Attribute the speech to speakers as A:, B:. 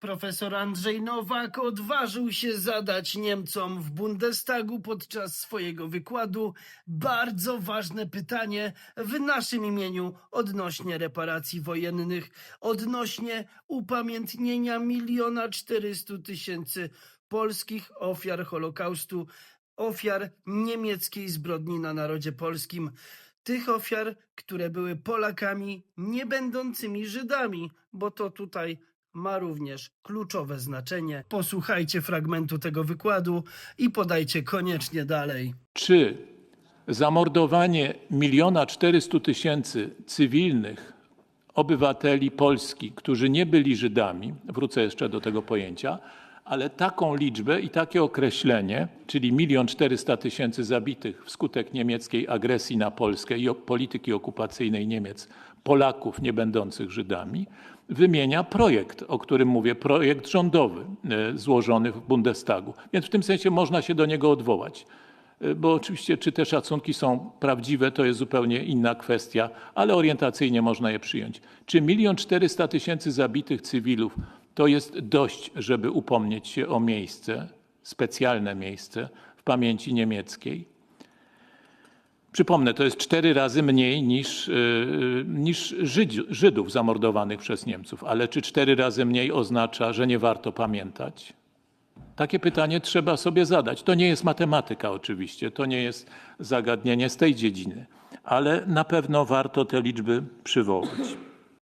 A: Profesor Andrzej Nowak odważył się zadać Niemcom w Bundestagu podczas swojego wykładu bardzo ważne pytanie w naszym imieniu odnośnie reparacji wojennych, odnośnie upamiętnienia miliona czterystu tysięcy polskich ofiar Holokaustu, ofiar niemieckiej zbrodni na narodzie polskim. Tych ofiar, które były Polakami, nie będącymi Żydami, bo to tutaj ma również kluczowe znaczenie. Posłuchajcie fragmentu tego wykładu i podajcie koniecznie dalej.
B: Czy zamordowanie miliona czterystu tysięcy cywilnych obywateli Polski, którzy nie byli Żydami, wrócę jeszcze do tego pojęcia, ale taką liczbę i takie określenie, czyli milion czterysta tysięcy zabitych wskutek niemieckiej agresji na Polskę i polityki okupacyjnej Niemiec, Polaków nie będących Żydami, wymienia projekt, o którym mówię, projekt rządowy e, złożony w Bundestagu. Więc w tym sensie można się do niego odwołać. E, Bo oczywiście, czy te szacunki są prawdziwe, to jest zupełnie inna kwestia, ale orientacyjnie można je przyjąć. Czy milion czterysta tysięcy zabitych cywilów to jest dość, żeby upomnieć się o miejsce, specjalne miejsce w pamięci niemieckiej? Przypomnę, to jest cztery razy mniej niż, yy, niż Żydzi- Żydów zamordowanych przez Niemców. Ale czy cztery razy mniej oznacza, że nie warto pamiętać? Takie pytanie trzeba sobie zadać. To nie jest matematyka, oczywiście, to nie jest zagadnienie z tej dziedziny, ale na pewno warto te liczby przywołać.